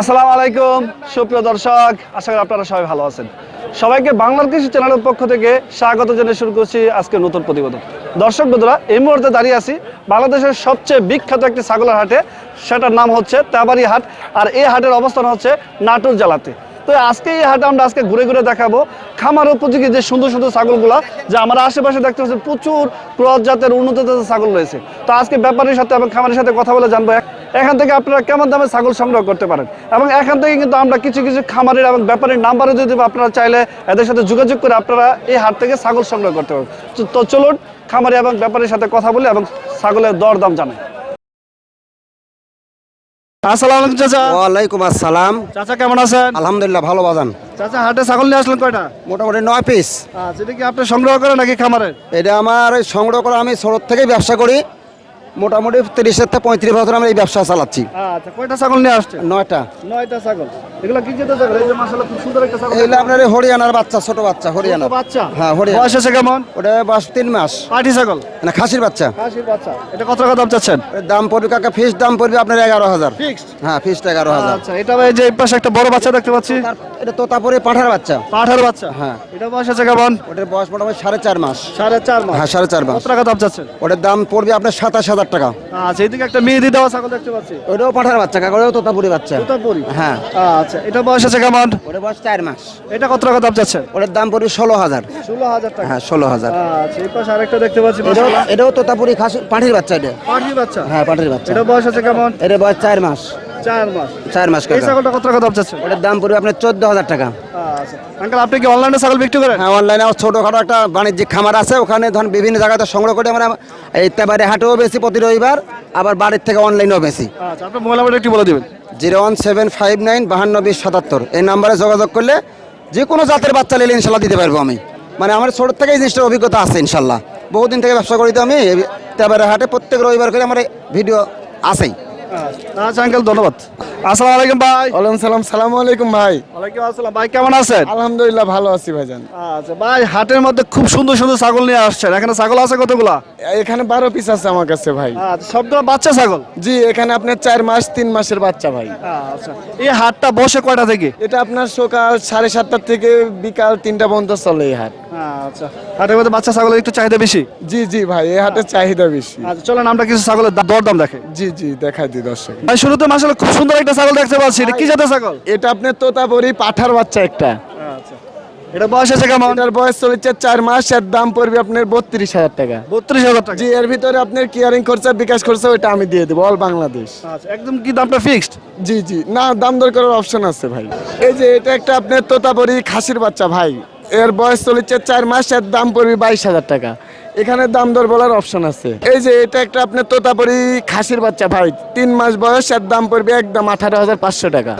আসসালামু আলাইকুম, সুপ্রিয় দর্শক, আশা করি আপনারা সবাই ভালো আছেন। সবাইকে বাংলার কৃষি চ্যানেলের পক্ষ থেকে স্বাগত জানিয়ে শুরু করছি আজকে নতুন প্রতিবেদন। দর্শক বন্ধুরা, এই মুহূর্তে দাঁড়িয়ে আছি বাংলাদেশের সবচেয়ে বিখ্যাত একটি ছাগলের হাটে। সেটার নাম হচ্ছে তেবারি হাট, আর এই হাটের অবস্থান হচ্ছে নাটুর জেলাতে। তো আজকে এই হাটে আমরা আজকে ঘুরে ঘুরে দেখাবো খামার উপযোগী যে সুন্দর সুন্দর ছাগলগুলা, যে আমরা আশেপাশে দেখতে পাচ্ছি প্রচুর ক্রস জাতের উন্নত জাতের ছাগল রয়েছে। তো আজকে ব্যাপারীর সাথে এবং খামারের সাথে কথা বলে জানব এখান থেকে আপনারা কেমন দামে ছাগল সংগ্রহ করতে পারেন? এবং এখান থেকে কিন্তু আমরা কিছু কিছু খামারের এবং ব্যাপারীর নাম্বারও দিয়ে দেবো। আপনারা চাইলে এদের সাথে যোগাযোগ করে আপনারা এই হাট থেকে ছাগল সংগ্রহ করতে পারেন তো- চলুন খামারি এবং ব্যাপারের সাথে কথা বলি এবং ছাগলের দর দাম জানাই। আসসালামু আলাইকুম চাচা। ওয়ালাইকুম আসসালাম। চাচা কেমন আছেন? আলহামদুলিল্লাহ ভালো বাজান। চাচা হাটে ছাগল নিয়ে আসলেন কয়টা? মোটামুটি নয় পিস আচ্ছা এটা কি আপনি সংগ্রহ করেন নাকি খামারের এটা আমার সংগ্রহ করা আমি ছোট থেকেই ব্যবসা করি। মোটামুটি তিরিশের থেকে পঁয়ত্রিশ বছর আমরা এই ব্যবসা চালাচ্ছি। আচ্ছা কয়টা ছাগল নিয়ে আসছেন? নয়টা। নয়টা ছাগল। এগুলো কি যেতে ছাগল? এই যে মাশাআল্লাহ খুব সুন্দর একটা ছাগল। এগুলো আপনার হরিয়ানার বাচ্চা ছোট বাচ্চা হরিয়ানা বাচ্চা? হ্যাঁ হরিয়ানা বয়স আছে কেমন? ওটা বয়স তিন মাস। পাটি ছাগল? না খাসির বাচ্চা। খাসির বাচ্চা। এটা কত টাকা দাম চাচ্ছেন? দাম পড়বে কাকা ফিস দাম পড়বে আপনার এগারো হাজার। ফিক্সড হ্যাঁ ফিসটা এগারো হাজার। আচ্ছা এটা এই যে পাশে একটা বড় বাচ্চা দেখতে পাচ্ছি। এটা তোতাপুরি পাঠার বাচ্চা। পাঠার বাচ্চা? হ্যাঁ। এটা বয়স আছে কেমন? ওটার বয়স মোটামুটি সাড়ে চার মাস। সাড়ে চার মাস। হ্যাঁ সাড়ে চার মাস। কত টাকা দাম চাচ্ছেন? ওটার দাম পড়বে আপনার সাতাশ হাজার টাকা। আচ্ছা এইদিকে একটা মেহেদি দেওয়া ছাগল দেখতে পাচ্ছি। ওটাও পাঠার বাচ্চা কাকা ওটাও তোতাপুরি বাচ্চা। তোতাপুরি? হ্যাঁ। আচ্ছা এটা বয়স আছে কেমন? ওটার বয়স চার মাস। এটা কত টাকা দাম চাচ্ছেন? ওটার দাম পড়বে ষোলো হাজার। ষোলো হাজার টাকা। হ্যাঁ ষোলো হাজার। আচ্ছা এই পাশে আরেকটা দেখতে পাচ্ছি এটাও তোতাপুরি খাসি পাঠির বাচ্চা এটা। পাটি বাচ্চা? হ্যাঁ পাঠির বাচ্চা। এটা বয়স আছে কেমন? এটা বয়স চার মাস। চার মাস। চার মাস এই ছাগলটা কত টাকা দাম চাচ্ছেন? ওটার দাম পড়বে আপনার চোদ্দ হাজার টাকা। আচ্ছা। আঙ্কেল আপনি কি অনলাইনে ছাগল বিক্রি করেন? হ্যাঁ অনলাইনে আমার ছোটোখাটো একটা বাণিজ্যিক খামার আছে। ওখানে ধরুন বিভিন্ন জায়গাতে সংগ্রহ করে আমরা এই তেবারে হাটেও বেশি প্রতি রবিবার। আবার বাড়ির থেকে অনলাইনেও বেশি। আচ্ছা আপনার মোবাইল নাম্বারটা একটু বলে দিবেন। Zero one seven five nine বাহান্ন বিশ সাতাত্তর। এই নাম্বারে যোগাযোগ করলে যে কোনো জাতের বাচ্চা নিলে ইনশাল্লাহ দিতে পারব আমি। মানে আমার ছোট থেকে এই জিনিসটার অভিজ্ঞতা আছে ইনশাল্লাহ। বহুদিন থেকে ব্যবসা করি তো আমি। তেবারে হাটে প্রত্যেক রবিবার করে আমার ভিডিও আছেই। আচ্ছা আঙ্কেল ধন্যবাদ। আসসালামু আলাইকুম ভাই। ওয়ালাইকুম সালাম সালাম আলাইকুম ভাই। ওয়ালাইকুম আসসালাম। ভাই কেমন আছেন? আলহামদুলিল্লাহ ভালো আছি ভাইজান। আচ্ছা ভাই হাটের মধ্যে খুব সুন্দর সুন্দর ছাগল নিয়ে আসছেন। এখানে ছাগল আছে কতগুলা? এখানে বারো পিস আছে আমার কাছে ভাই। আচ্ছা সবগুলো বাচ্চা ছাগল? জি এখানে আপনার চার মাস তিন মাসের বাচ্চা ভাই। আচ্ছা এই হাটটা বসে কয়টা থেকে? এটা আপনার সকাল সাড়ে সাতটার থেকে বিকাল তিনটা পর্যন্ত চলে এই হাট। আচ্ছা হাটের মধ্যে বাচ্চা ছাগলের একটু চাহিদা বেশি? জি জি ভাই এই হাটের চাহিদা বেশি। আচ্ছা চলেন আমরা কিছু ছাগলের দরদাম দেখে। জি জি দেখাই দিই দর্শক। ভাই শুরুতে মাসালে খুব সুন্দর একটা ছাগল দেখতে পাচ্ছি। এটা কি জাতের ছাগল? এটা আপনার তোতাপুরি পাঠার বাচ্চা একটা। আচ্ছা। এটা বয়স আছে কেমন? এটার বয়স চলেছে চার মাস এর দাম পড়বে আপনার বত্রিশ হাজার টাকা। বত্রিশ হাজার টাকা। জি এর ভিতরে আপনার কিয়ারিং খরচা বিকাশ খরচা ওইটা আমি দিয়ে দেবো অল বাংলাদেশ। আচ্ছা একদম কি দামটা ফিক্সড জি জি না দাম দর করার অপশন আছে ভাই। এই যে এটা একটা আপনার তোতাপুরি খাসির বাচ্চা ভাই। এর বয়স চলেছে চার মাস এর দাম পড়বে বাইশ হাজার টাকা। এখানে দাম দর বলার অপশন আছে। এই যে এটা একটা আপনার তোতাপুরি খাসির বাচ্চা ভাই, তিন মাস বয়স এর দাম পড়বে একদম আঠারো হাজার পাঁচশো টাকা।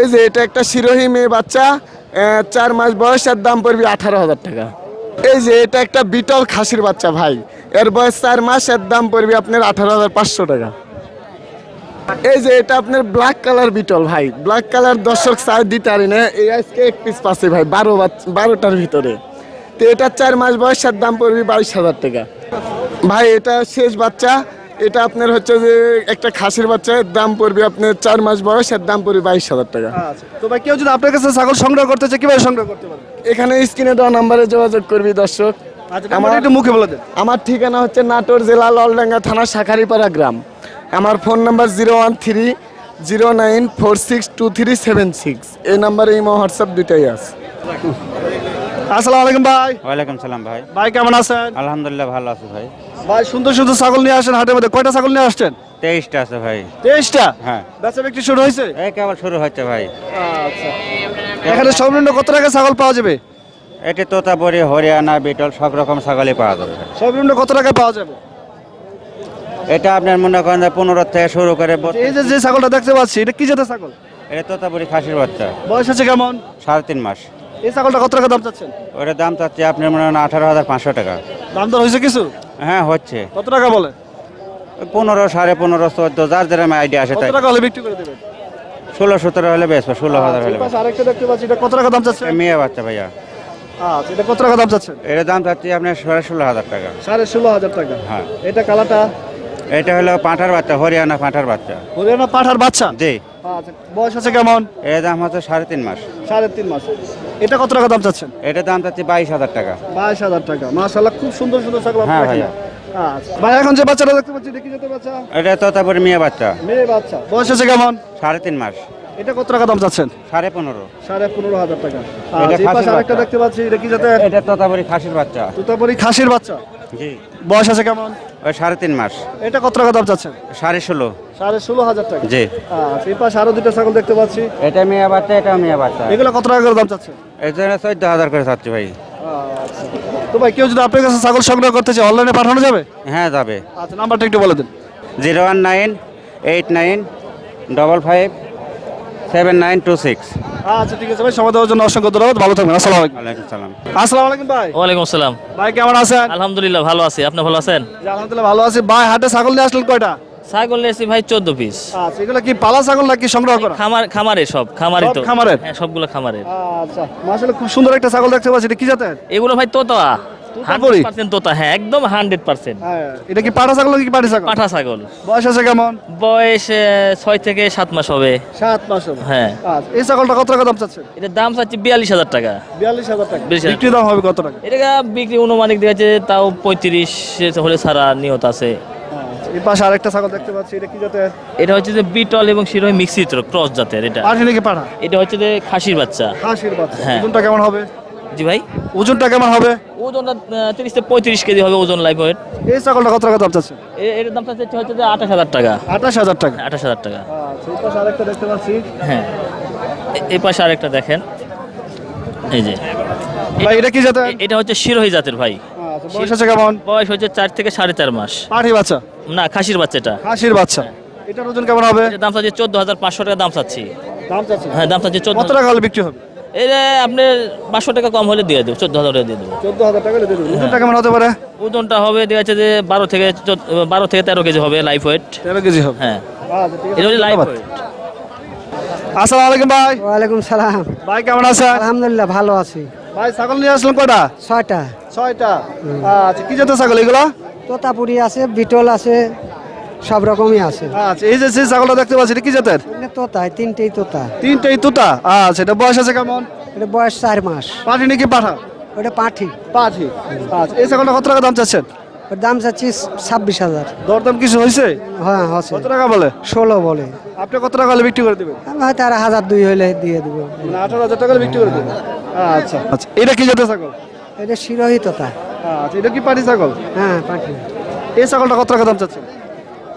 এই যে এটা একটা শিরোহী মেয়ে বাচ্চা চার মাস বয়স এর দাম পড়বে আঠারো হাজার টাকা। এই যে এটা একটা বিটল খাসির বাচ্চা ভাই, এর বয়স চার মাস এর দাম পড়বে আপনার আঠারো হাজার পাঁচশো টাকা। এই যে এটা আপনার ব্ল্যাক কালার বিটল ভাই ব্ল্যাক কালার দর্শক সাইড দিতে পারি না, এই আজকে এক পিস পাচ্ছে ভাই, বারো বারোটার ভিতরে। তো এটা চার মাস বয়সের দাম পড়বে বাইশ হাজার টাকা। ভাই এটা শেষ বাচ্চা। এটা আপনার হচ্ছে যে একটা খাসির বাচ্চা এর দাম পড়বে আপনার চার মাস বয়স এর দাম পড়বে বাইশ হাজার টাকা। আচ্ছা তো ভাই কেউ যদি আপনার কাছে ছাগল সংগ্রহ করতে চায় কীভাবে সংগ্রহ করতে পারে এখানে স্ক্রিনে দেওয়া নাম্বারে যোগাযোগ করবি দর্শক। আচ্ছা আমার একটু মুখে বলে দেন আমার ঠিকানা হচ্ছে নাটোর জেলা ললডাঙ্গা থানা শাখারিপাড়া গ্রাম। আমার phone number zero one three zero nine four six two three seven six. এই নাম্বারে ইমো হোয়াটসঅ্যাপ দুটাই আছে। আসসালামু আলাইকুম ভাই। ওয়ালাইকুম সালাম ভাই। ভাই কেমন আছেন? আলহামদুলিল্লাহ ভালো আছি ভাই। ভাই সুন্দর সুন্দর ছাগল নিয়ে আসেন হাটের মধ্যে। কয়টা ছাগল নিয়ে আসছেন? তেইশটা আছে ভাই। তেইশটা? হ্যাঁ। বেচা বিক্রি শুরু হয়েছে? এই কেবল শুরু হচ্ছে ভাই। আচ্ছা। এখানে সর্বনিম্ন কত টাকা ছাগল পাওয়া যাবে? এটি তোতাপুরি হরিয়ানা বিটল সব রকম ছাগলই পাওয়া যাবে। সর্বনিম্ন কত টাকা পাওয়া যাবে? এটা আপনার মনে করেন যে পনেরো থেকে শুরু করে এই যে যে ছাগলটা দেখতে পাচ্ছি এটা কি জাতের ছাগল? এটা তোতাপুরি খাসির বাচ্চা। বয়স আছে কেমন? সাড়ে তিন মাস। এই ছাগলটা কত টাকা দাম চাচ্ছেন? ওটার দাম চাচ্ছি আপনার মনে হয় আঠারো হাজার পাঁচশো টাকা। দাম দর হয়েছে কিছু? হ্যাঁ হচ্ছে। কত টাকা বলে? পনেরো সাড়ে পনেরো চোদ্দ যার যেরকম আইডিয়া আসে তাই। টাকা হলে বিক্রি করে দেবেন? ষোলো সতেরো হলে বেশ ষোলো হাজার হলে আরেকটা দেখতে পাচ্ছি এটা কত টাকা দাম চাচ্ছেন? বেশ। মেয়ে বাচ্চা ভাইয়া। আচ্ছা এটা কত টাকা দাম চাচ্ছেন? এটার দাম চাচ্ছি আপনার সাড়ে ষোলো হাজার টাকা। সাড়ে ষোলো হাজার টাকা। হ্যাঁ। এটা কালাটা এটা হলো পাঁঠার বাচ্চা হরিয়ানা পাঁঠার বাচ্চা। হরিয়ানা পাঠার বাচ্চা? জি। আচ্ছা বয়স আছে কেমন? এর দাম হচ্ছে সাড়ে তিন মাস। সাড়ে তিন মাস। এটা কত টাকা দাম চাচ্ছেন? এটা দাম চাচ্ছি বাইশ হাজার টাকা। বাইশ হাজার টাকা। মাশাল্লাহ খুব সুন্দর সুন্দর ছাগল হ্যাঁ, ভাই ভাইয়া। আচ্ছা। ভাই এখন যে বাচ্চাটা দেখতে পাচ্ছি দেখি যেতে বাচ্চা? এটা তো তারপরে মেয়ে বাচ্চা। মেয়ে বাচ্চা। বয়স আছে কেমন? সাড়ে তিন মাস। এটা কত টাকা দাম চাচ্ছেন? সাড়ে পনেরো। সাড়ে পনেরো হাজার টাকা। এটা আচ্ছা। দেখতে পাচ্ছি দেখি কি যাতে এটা তারপরে খাসির বাচ্চা। তো তারপরে খাসির বাচ্চা। জি। বয়স আছে কেমন? ওই সাড়ে তিন মাস। এটা কত টাকা দাম চাচ্ছেন? সাড়ে ষোলো। সাড়ে ষোলো হাজার টাকা। জি। আচ্ছা এই পাশে আরও দুটো ছাগল দেখতে পাচ্ছি। এটা মেয়ে বাচ্চা এটা মেয়ে বাচ্চা। এগুলো কত টাকা করে দাম চাচ্ছেন? জন্য চোদ্দ হাজার করে চাচ্ছি ভাই। আচ্ছা। তো ভাই কেউ যদি আপনার কাছে ছাগল সংগ্রহ করতে চায় অনলাইনে পাঠানো যাবে? হ্যাঁ যাবে। আচ্ছা নাম্বারটা একটু বলে দিন। Zero one nine eight nine double five seven nine two six. আচ্ছা ঠিক আছে ভাই সময় দেওয়ার জন্য অসংখ্য ধন্যবাদ। ভালো থাকবেন আসসালামু আলাইকুম। সালাম। আসসালামু আলাইকুম ভাই। ওয়ালাইকুম আসসালাম। ভাই কেমন আছেন? আলহামদুলিল্লাহ ভালো আছি। আপনি ভালো আছেন? জি, আলহামদুলিল্লাহ ভালো আছি। ভাই হাটে ছাগল নিয়ে আসলেন কয়টা? ছাগল নিয়েছি ভাই চোদ্দ পিস আচ্ছা এগুলো কি পালা ছাগল নাকি সংগ্রহ করা? খামার খামারে সব খামারে সব তো। খামারের? হ্যাঁ সবগুলো খামারের। আচ্ছা মাসালে খুব সুন্দর একটা ছাগল দেখতে পাচ্ছি। এটা কি জাতের? এগুলো ভাই তোতা তোতা হ্যাঁ একদম হান্ড্রেড পার্সেন্ট। হ্যাঁ এটা কি পাঠা ছাগল নাকি পাটি ছাগল? পাঠা ছাগল। বয়স আছে কেমন? বয়স ছয় থেকে সাত মাস হবে। সাত মাস হবে। হ্যাঁ। আচ্ছা এই ছাগলটা কত টাকা দাম চাচ্ছেন? এটার দাম চাচ্ছি বিয়াল্লিশ হাজার টাকা। বিয়াল্লিশ হাজার টাকা। বিক্রি দাম হবে কত টাকা? এটা বিক্রি অনুমানিক তাও পঁয়ত্রিশ হলে ছাড়া নিয়ত আছে। আচ্ছা, এই পাশে আরেকটা ছাগল দেখতে পাচ্ছি এটা কি জাতের? এটা হচ্ছে যে বিটল এবং মিক্সিত ক্রস জাতের এটা। পাঠি এটা হচ্ছে যে খাসির বাচ্চা। খাসির বাচ্চা। হ্যাঁ। ওজনটা কেমন হবে? জি ভাই। ওজনটা কেমন হবে? ওজনটা তিরিশ থেকে পঁয়ত্রিশ কেজি হবে ওজন লাইফ ওয়েট এই ছাগলটা কত টাকা দাম চাচ্ছেন এর দাম চাচ্ছে হচ্ছে যে আঠাশ হাজার টাকা। আঠাশ হাজার টাকা। আঠাশ হাজার টাকা। আচ্ছা আরেকটা দেখতে পাচ্ছি। হ্যাঁ। এই পাশে আরেকটা দেখেন। এই যে। ভাই এটা কি জাতের? এটা হচ্ছে শিরোহী জাতের ভাই। আচ্ছা বয়স আছে কেমন? বয়স হচ্ছে চার থেকে সাড়ে চার মাস। পাঠি বাচ্চা? না খাসির বাচ্চাটা খাসির বাচ্চা। এটার ওজন কেমন হবে? দাম চাচ্ছি চোদ্দ হাজার পাঁচশো টাকা দাম চাচ্ছি। দাম চাচ্ছি হ্যাঁ দাম চাচ্ছি চোদ্দ কত টাকা হলে বিক্রি হবে? এটা আপনার পাঁচশো টাকা কম হলে দিয়ে দেবো চোদ্দ হাজার টাকা দিয়ে দেবো। চোদ্দ হাজার টাকা দিয়ে দেবেন ওজনটা কেমন হতে পারে? ওজনটা হবে দেখা যাচ্ছে যে বারো থেকে চোদ্দ- বারো থেকে তেরো কেজি হবে লাইফ ওয়েট তেরো কেজি হবে? হ্যাঁ। এটা হচ্ছে লাইফ। ওয়েট আসসালামু আলাইকুম ভাই। ওয়ালাইকুম সালাম। ভাই কেমন আছেন? আলহামদুলিল্লাহ ভালো আছি। ভাই ছাগল নিয়ে আসলেন কয়টা? ছয়টা। ছয়টা? আচ্ছা কি জাতের ছাগল এগুলো? তোতাপুরি আছে বিটল আছে সব রকমই আছে। আচ্ছা এই যে সেই ছাগলটা দেখতে পাচ্ছি এটা কি জাতের? তোতায় তিনটেই তোতা। তিনটেই তোতা? আচ্ছা এটা বয়স আছে কেমন? এটা বয়স চার মাস। পাঠি নাকি পাঠা? ওটা পাঠি। পাঠি। আচ্ছা এই ছাগলটা কত টাকা দাম চাচ্ছেন? ওর দাম চাচ্ছি ছাব্বিশ হাজার। দরদাম কিছু হয়েছে? হ্যাঁ হচ্ছে কত টাকা বলে? ষোলো বলে। আপনি কত টাকা হলে বিক্রি করে দেবেন? আমি হয়তো আর হাজার দুই হলে দিয়ে দেবো। আঠারো হাজার টাকা হলে বিক্রি করে দেবেন। আচ্ছা। আচ্ছা এটা কি জাতের ছাগল? এটা শিরোহী তোতা। আচ্ছা এটা কি পাটি ছাগল? হ্যাঁ পাঠি। এই ছাগলটা কত টাকা দাম চাচ্ছেন?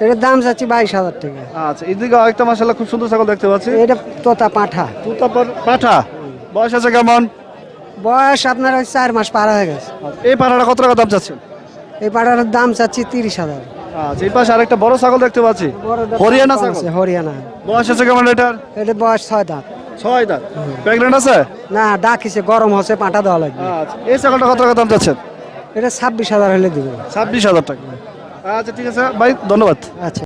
এটার দাম চাচ্ছি বাইশ হাজার টাকা। আচ্ছা এদিকে আরেকটা মাসাল্লাহ খুব সুন্দর ছাগল দেখতে পাচ্ছি। এটা তোতা পাঠা। তুতা পাঠা? বয়স আছে কেমন? বয়স আপনার ওই চার মাস পার হয়ে গেছে। এই পাঠাটা কত টাকা দাম চাচ্ছেন এই পাঠার দাম চাচ্ছি তিরিশ হাজার। আচ্ছা এই পাশে আরেকটা বড় ছাগল দেখতে পাচ্ছি। হরিয়ানা ছাগল? হরিয়ানা। বয়স আছে কেমন এটার? এটা বয়স ছয় দাঁত। ছয় দাঁত। প্রেগনেন্ট আছে? না ডাকিছে গরম হচ্ছে পাঠা দেওয়া লাগবে। আচ্ছা এই ছাগলটা কত টাকা দাম চাচ্ছেন? এটা ছাব্বিশ হাজার হলে দিব ছাব্বিশ হাজার টাকা। আচ্ছা ঠিক আছে। ভাই ধন্যবাদ। আচ্ছা।